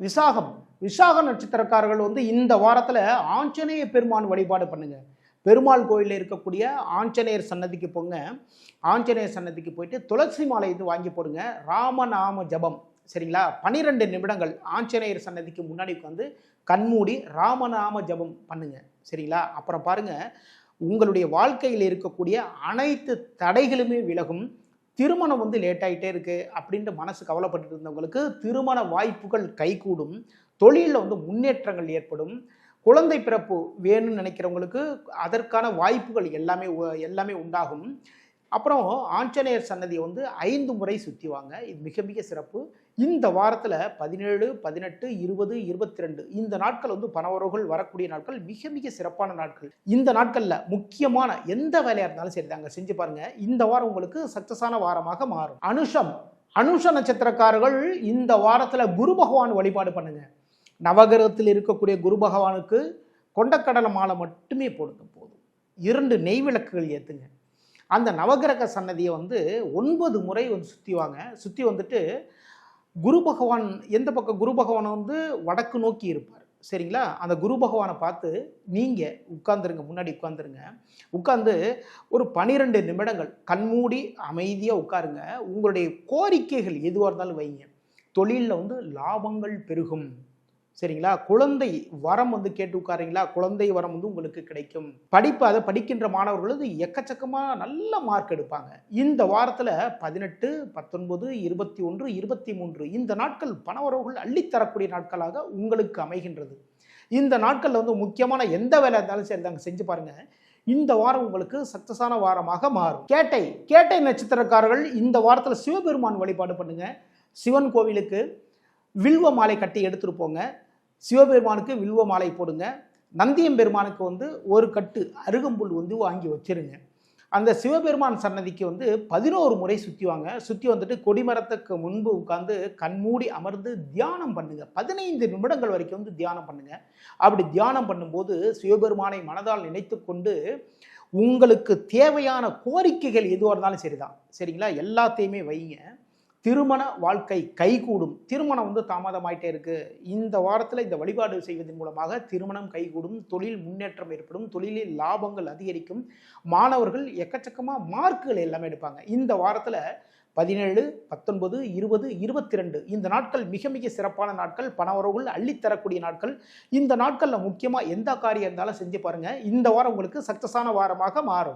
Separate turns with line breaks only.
விசாகம். விசாக நட்சத்திரக்காரர்கள் வந்து இந்த வாரத்தில் ஆஞ்சநேய பெருமான் வழிபாடு பண்ணுங்க. பெருமாள் கோயிலில் இருக்கக்கூடிய ஆஞ்சநேயர் சன்னதிக்கு போங்க. ஆஞ்சநேயர் சன்னதிக்கு போயிட்டு துளசி மாலை இது வாங்கி போடுங்க. ராமநாம ஜபம். சரிங்களா? பன்னிரெண்டு நிமிடங்கள் ஆஞ்சநேயர் சன்னதிக்கு முன்னாடி உட்காந்து கண்மூடி ராமநாம ஜபம் பண்ணுங்க. சரிங்களா? அப்புறம் பாருங்க. உங்களுடைய வாழ்க்கையில் இருக்கக்கூடிய அனைத்து தடைகளுமே விலகும். திருமணம் வந்து லேட் ஆகிட்டே இருக்குது அப்படின்ட்டு மனசு கவலைப்பட்டு இருந்தவங்களுக்கு திருமண வாய்ப்புகள் கைகூடும். தொழிலில் வந்து முன்னேற்றங்கள் ஏற்படும். குழந்தை பிறப்பு வேணும்னு நினைக்கிறவங்களுக்கு அதற்கான வாய்ப்புகள் எல்லாமே எல்லாமே உண்டாகும். அப்புறம் ஆஞ்சநேயர் சன்னதியை வந்து ஐந்து முறை சுற்றி வாங்க இது மிக மிக சிறப்பு. இந்த வாரத்தில் பதினேழு பதினெட்டு இருபது இருபத்தி ரெண்டு இந்த நாட்கள் வந்து பணவரவுகள் வரக்கூடிய நாட்கள் மிக மிக சிறப்பான நாட்கள். இந்த நாட்களில் முக்கியமான எந்த வேலையாக இருந்தாலும் சரி தாங்க செஞ்சு பாருங்க. இந்த வாரம் உங்களுக்கு சக்சஸான வாரமாக மாறும். அனுஷம். அனுஷ நட்சத்திரக்காரர்கள் இந்த வாரத்தில் குரு பகவான் வழிபாடு பண்ணுங்க. நவகிரகத்தில் இருக்கக்கூடிய குரு பகவானுக்கு கொண்டக்கடலை மாலை மட்டுமே போடுங்க போதும். இரண்டு நெய் விளக்குகள் ஏற்றுங்க அந்த நவகிரக சன்னதியை வந்து ஒன்பது முறை வந்து சுற்றி வாங்க சுற்றி வந்துட்டு குரு பகவான் எந்த பக்கம் குரு பகவான் வந்து வடக்கு நோக்கி இருப்பார். சரிங்களா? அந்த குரு பகவானை பார்த்து நீங்கள் உட்காந்துருங்க முன்னாடி உட்காந்துருங்க உட்காந்து ஒரு பனிரெண்டு நிமிடங்கள் கண்மூடி அமைதியாக உட்காருங்க. உங்களுடைய கோரிக்கைகள் எதுவாக இருந்தாலும் வைங்க. தொழிலில் வந்து லாபங்கள் பெருகும். சரிங்களா? குழந்தை வரம் வந்து கேட்டு உட்காருங்களா குழந்தை வரம் வந்து உங்களுக்கு கிடைக்கும். படிப்பு அதை படிக்கின்ற மாணவர்கள் எக்கச்சக்கமாக நல்ல மார்க் எடுப்பாங்க. இந்த வாரத்தில் பதினெட்டு பத்தொன்பது இருபத்தி ஒன்று இருபத்தி மூன்று இந்த நாட்கள் பணவரவுகள் அள்ளித்தரக்கூடிய நாட்களாக உங்களுக்கு அமைகின்றது. இந்த நாட்களில் வந்து முக்கியமான எந்த வேலை இருந்தாலும் சரி தாங்க செஞ்சு பாருங்க. இந்த வாரம் உங்களுக்கு சக்சஸான வாரமாக மாறும். கேட்டை கேட்டை நட்சத்திரக்காரர்கள் இந்த வாரத்தில் சிவபெருமான் வழிபாடு பண்ணுங்கள் சிவன் கோவிலுக்கு வில்வ மாலை கட்டி எடுத்துகிட்டு போங்க. சிவபெருமானுக்கு வில்வ மாலை போடுங்க. நந்தியம் பெருமானுக்கு வந்து ஒரு கட்டு அருகம்புல் வந்து வாங்கி வச்சிருங்க. அந்த சிவபெருமான் சன்னதிக்கு வந்து பதினோரு முறை சுற்றி வாங்க. சுற்றி வந்துட்டு கொடிமரத்துக்கு முன்பு உட்காந்து கண்மூடி அமர்ந்து தியானம் பண்ணுங்க. பதினைந்து நிமிடங்கள் வரைக்கும் வந்து தியானம் பண்ணுங்க. அப்படி தியானம் பண்ணும்போது சிவபெருமானை மனதால் நினைத்து கொண்டு உங்களுக்கு தேவையான கோரிக்கைகள் எதுவாக இருந்தாலும் சரிதான். சரிங்களா? எல்லாத்தையுமே வைங்க. திருமண வாழ்க்கை கைகூடும். திருமணம் வந்து தாமதமாயிட்டே இருக்கு. இந்த வாரத்தில் இந்த வழிபாடு செய்வதன் மூலமாக திருமணம் கைகூடும். தொழில் முன்னேற்றம் ஏற்படும். தொழிலில் லாபங்கள் அதிகரிக்கும். மாணவர்கள் எக்கச்சக்கமாக மார்க்குகள் எல்லாமே எடுப்பாங்க. இந்த வாரத்தில் பதினேழு பத்தொன்பது இருபது இருபத்தி ரெண்டு இந்த நாட்கள் மிக மிக சிறப்பான நாட்கள். பணவரவுகள் அள்ளித்தரக்கூடிய நாட்கள். இந்த நாட்களில் முக்கியமாக எந்த காரியம் இருந்தாலும் செஞ்சு பாருங்கள் இந்த வாரம் உங்களுக்கு சக்சஸான வாரமாக மாறும்.